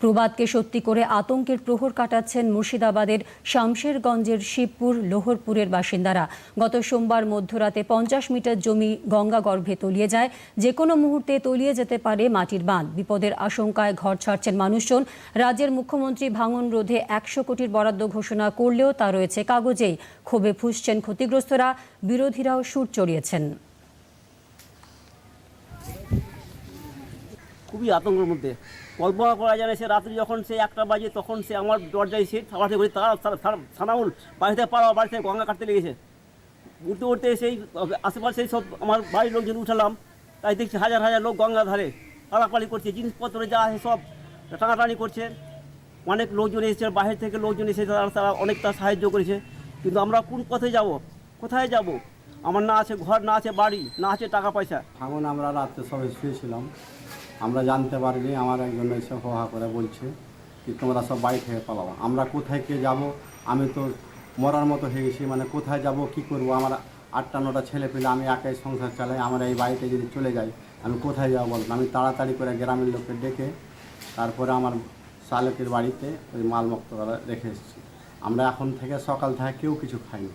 প্রবাদকে সত্যি করে আতঙ্কের প্রহর কাটাচ্ছেন মুর্শিদাবাদের শামশেরগঞ্জের শিবপুর লোহরপুরের বাসিন্দারা। গত সোমবার মধ্যরাতে পঞ্চাশ মিটার জমি গঙ্গা গর্ভে তলিয়ে যায়। যে কোনো মুহূর্তে তলিয়ে যেতে পারে মাটির বাঁধ। বিপদের আশঙ্কায় ঘর ছাড়ছেন মানুষজন। রাজ্যের মুখ্যমন্ত্রী ভাঙন রোধে একশো কোটির বরাদ্দ ঘোষণা করলেও তা রয়েছে কাগজেই। ক্ষোভে ফুসছেন ক্ষতিগ্রস্তরা। বিরোধীরাও সুর চড়িয়েছেন। খুবই আতঙ্কের মধ্যে। কল্পনা করা যায় না সে রাত্রি যখন সে একটা বাজে তখন সে আমার দরজায় সে থামাতে করি তারা সানাউল বাড়িতে পাড়া বাড়িতে গঙ্গা কাটতে লেগেছে উঠতে উঠতে সেই আশেপাশে সব আমার বাড়ির লোকজন উঠালাম। তাই দেখছি হাজার হাজার লোক গঙ্গা ধারে পালাপালি করছে, জিনিসপত্র যা আছে সব টানাটানি করছে। অনেক লোকজন এসেছে বাইরে থেকে লোকজন এসেছে, তারা তারা অনেকটা সাহায্য করেছে। কিন্তু আমরা কোন পথে যাব? কোথায় যাব? আমার না আছে ঘর, না আছে বাড়ি, না আছে টাকা পয়সা। ভাঙন আমরা রাত্রে সবাই শুয়েছিলাম। আমরা জানতে পারিনি, আমার একজন এসে হা করে বলছে কি তোমরা সব বাড়ি থেকে পালাও। আমরা কোথায় কে যাব? আমি তো মরার মতো হয়ে গেছি মানে কোথায় যাব, কি করব? আমার আটটা নটা ছেলে পেলে আমি একাই সংসার চালাই, আমার এই বাড়িতে যদি চলে যাই, আমি কোথায় যাব বলতো? আমি তাড়াতাড়ি করে গ্রামের লোককে ডেকে তারপরে আমার চালকের বাড়িতে ওই মাল মুক্ত রেখে এসেছি। আমরা এখন থেকে সকাল থেকে কেউ কিছু খাইনি।